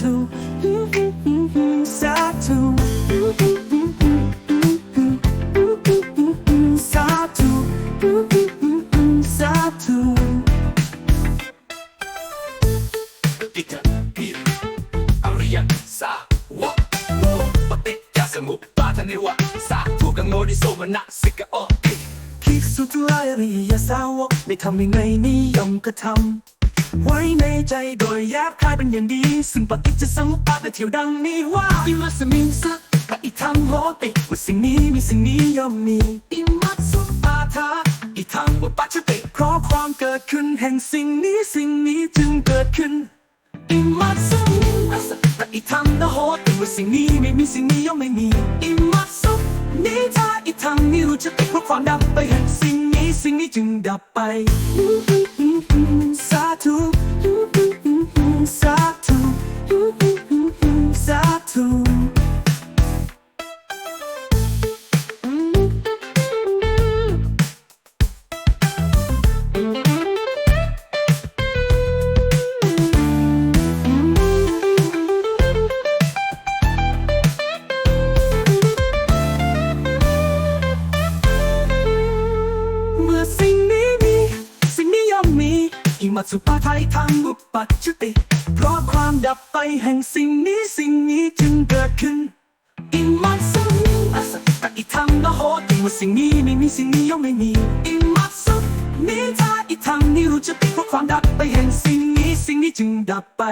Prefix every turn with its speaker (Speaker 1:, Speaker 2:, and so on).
Speaker 1: ธุสาธุสาธุสาธุ
Speaker 2: ติดพิรอริยสาวกโลปฏิจจสมุปบาทนิวะสาธุกังโนดิโสมณสิกะโอ
Speaker 1: ภิกษุทุลายอริยสาวกได้ทำยังไงนิยมกระทำ ใจโดยแยบคายเป็นอย่างดี ซึ่งปฏิจจสมุปาทได้เที่ยวดังนี้ว่าอิมัสมิงสะปะอิทังโหติว่าสิ่งนี้มีสิ่งนี้ย่อมมีอิมัสุปาทาอิทังบุปปัจจติเพราะความเกิดขึ้นแห่งสิ่งนี้สิ่งนี้จึงเกิดขึ้นอิมัสสุอัสสะปะอิทังนะโหติว่าสิ่งนี้ไม่มีสิ่งนี้ย่อมไม่มีอิมัสนิทาอิทังนิวจะติเพราะความดับไปแห่งสิ่งนี้สิ่งนี้จึงดับไปสาธุ อิมัตสุปาไทยทางบุปปัจจุติ เพราะความดับไปแห่งสิ่งนี้สิ่งนี้จึงเกิดขึ้น อิมัตสุอัสสะปะอิทังนะโหติว่าสิ่งนี้ไม่มีสิ่งนี้ย่อมไม่มี อิมัตสุนิทาอิทังนิรุจติเพราะความดับไปแห่งสิ่งนี้สิ่งนี้จึงดับไป